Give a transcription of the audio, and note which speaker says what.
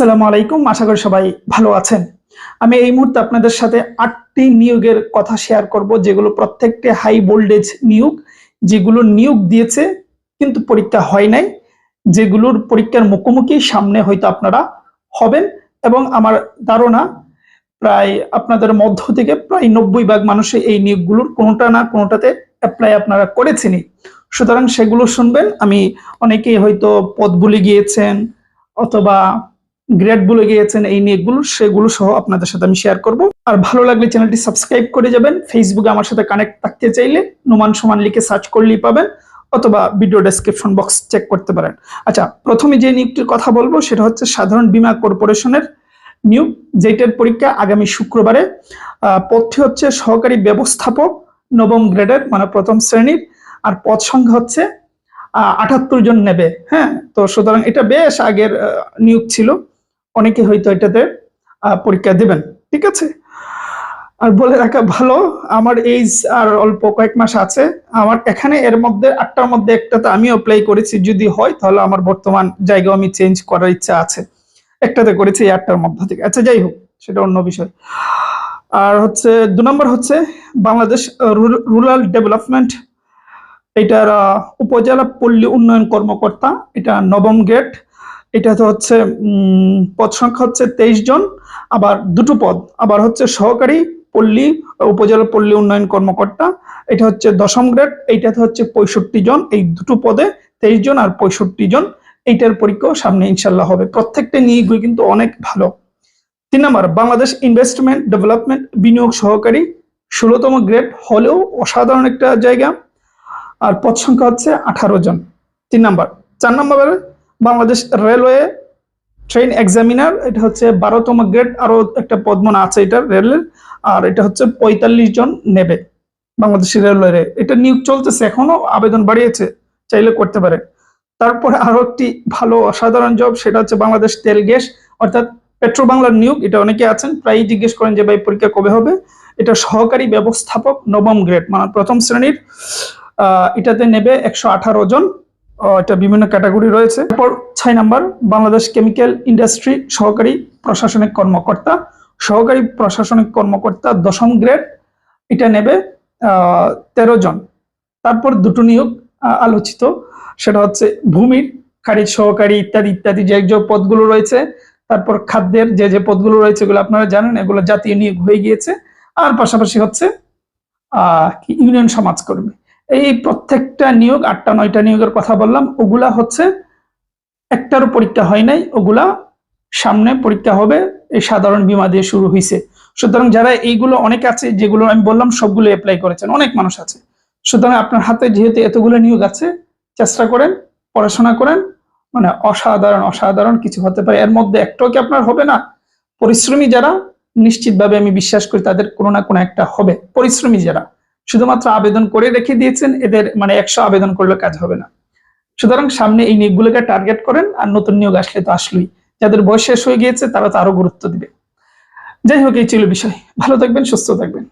Speaker 1: আসসালামু আলাইকুম, আশা করি সবাই ভালো আছেন। আমি এই মুহূর্তে আপনাদের সাথে আটটি নিয়োগের কথা শেয়ার করব, যেগুলো প্রত্যেকটি হাই ভোল্টেজ নিয়োগ, যেগুলো নিয়োগ দিয়েছে কিন্তু পরীক্ষা হয় নাই, যেগুলোর পরীক্ষার মুখোমুখি সামনে হয়তো আপনারা হবেন এবং আমার ধারণা প্রায় আপনাদের মধ্য থেকে প্রায় নব্বই ভাগ মানুষে এই নিয়োগগুলোর কোনোটা না কোনোটাতে অ্যাপ্লাই আপনারা করেছেনই। সুতরাং সেগুলো শুনবেন। আমি অনেকেই হয়তো পদ ভুলে গিয়েছেন অথবা গ্রেড বলে গিয়েছেন এই নিয়োগগুলো সেগুলো সহ আপনাদের সাথে আমি শেয়ার করব। আর ভালো লাগলে চ্যানেলটি সাবস্ক্রাইব করে যাবেন। ফেসবুকে আমার সাথে কানেক্ট থাকতে চাইলে নোমান সমান লিখে সার্চ করলেই পাবেন, অথবা ভিডিও ডেসক্রিপশন বক্স চেক করতে পারেন। আচ্ছা প্রথমে যে নিয়োগটির কথা বলব, সেটা হচ্ছে সাধারণ বীমা কর্পোরেশনের নিয়োগ, যেটার পরীক্ষা আগামী শুক্রবারে। পদটি হচ্ছে সহকারী ব্যবস্থাপক, নবম গ্রেডের মানে প্রথম শ্রেণির, আর পদ সংখ্যা হচ্ছে আটাত্তর জন নেবে। হ্যাঁ তো সুতরাং এটা বেশ আগের নিয়োগ ছিল। অনেকে হয়তো এটাতে পরীক্ষা দেবেন, ঠিক আছে? আর বলে রাখা ভালো, আমার এইজ আর অল্প কয়েক মাস আছে, আমার এখানে এর মধ্যে, আটটার মধ্যে একটাতে আমি অ্যাপ্লাই করেছি, যদি হয় তাহলে আমার বর্তমান জায়গা আমি চেঞ্জ করার ইচ্ছা আছে। একটাতে করেছি, এই আটটার মধ্যে থেকে। আচ্ছা যাই হোক, সেটা অন্য বিষয়। আর হচ্ছে, দু নম্বর হচ্ছে, বাংলাদেশ রুরাল ডেভেলপমেন্ট, এটার উপজেলা পল্লী উন্নয়ন কর্মকর্তা, এটা নবম গ্রেড এটা তো হচ্ছে পদ সংখ্যা হচ্ছে তেইশ জন, আবার দুটো পদ, আবার হচ্ছে সহকারী পল্লী, উপজেলা পল্লী উন্নয়ন কর্মকর্তা, এটা হচ্ছে দশম গ্রেড এইটাতে হচ্ছে পঁয়ষট্টি জন, এই দুটো পদে তেইশ জন আর পঁয়ষট্টি জন, এইটার পরীক্ষাও সামনে ইনশাল্লাহ হবে। প্রত্যেকটা নিয়োগই কিন্তু অনেক ভালো। তিন নম্বর, বাংলাদেশ ইনভেস্টমেন্ট ডেভেলপমেন্ট বিনিয়োগ সহকারী, ষোলোতম গ্রেড হলেও অসাধারণ একটা জায়গা, আর পদ সংখ্যা হচ্ছে আঠারো জন। তিন নাম্বার, চার নম্বরে বাংলাদেশ রেলওয়ে ট্রেন এক্সামিনার, এটা হচ্ছে বারোতম গ্রেড, আরও একটা পদ আছে এটা রেলের, আর এটা হচ্ছে পঁয়তাল্লিশ জন নেবে বাংলাদেশ রেলওয়ে এটা নিয়োগ চলতেছে এখনও, আবেদন বাড়িয়েছে, চাইলে করতে পারে। তারপরে আরও একটি ভালো অসাধারণ জব, সেটা হচ্ছে বাংলাদেশ তেল গ্যাস, অর্থাৎ পেট্রো বাংলার নিয়োগ, এটা অনেকে আছেন, প্রায়ই জিজ্ঞেস করেন যে, ভাই, পরীক্ষা কবে হবে? এটা সহকারী ব্যবস্থাপক নবম গ্রেড মানে প্রথম শ্রেণির এটাতে নেবে একশো আঠারো জন। এটা বিভিন্ন ক্যাটাগরি রয়েছে। তারপর ছয় নাম্বার, বাংলাদেশ কেমিক্যাল ইন্ডাস্ট্রি সহকারী প্রশাসনিক কর্মকর্তা। সহকারী প্রশাসনিক কর্মকর্তা দশম গ্রেড, এটা নেবে তেরো জন। তারপর দুটো নিয়োগ আলোচিত। সেটা হচ্ছে ভূমির, খারিজ সহকারী ইত্যাদি ইত্যাদি যে যে পদগুলো রয়েছে। তারপর খাদ্যের যে যে পদগুলো রয়েছে, এগুলো আপনারা জানেন, এগুলো জাতীয় নিয়োগ হয়ে গিয়েছে। আর পাশাপাশি হচ্ছে আহ ইউনিয়ন সমাজকর্মী। এই প্রত্যেকটা নিয়োগ, আটটা, নয়টা নিয়োগের কথা বললাম, ওগুলা হচ্ছে একটারও পরীক্ষা হয় নাই, ওগুলা সামনে পরীক্ষা হবে, এই সাধারণ বীমা দিয়ে শুরু হয়েছে সুতরাং যারা এইগুলো অনেক আছে, যেগুলো আমি বললাম, সবগুলো অ্যাপ্লাই করেছেন, অনেক মানুষ আছে। সুতরাং আপনার হাতে যেহেতু এতগুলো নিয়োগ আছে, চেষ্টা করেন, পড়াশোনা করেন মানে অসাধারণ অসাধারণ কিছু হতে পারে। এর মধ্যে একটাও কি আপনার হবে না? পরিশ্রমী যারা, নিশ্চিতভাবে আমি বিশ্বাস করি তাদের কোনো না কোনো একটা হবে। পরিশ্রমী যারা শুধুমাত্র আবেদন করে রেখে দিয়েছেন, এদের মানে একশো আবেদন করলে কাজ হবে না। সুতরাং সামনে এই নিয়োগগুলোকে টার্গেট করেন আর নতুন নিয়োগ আসলে তো আসলোই। যাদের বয়স শেষ হয়ে গিয়েছে তারা তো আরও গুরুত্ব দিবে। যাই হোক, এই ছিল বিষয়। ভালো থাকবেন, সুস্থ থাকবেন।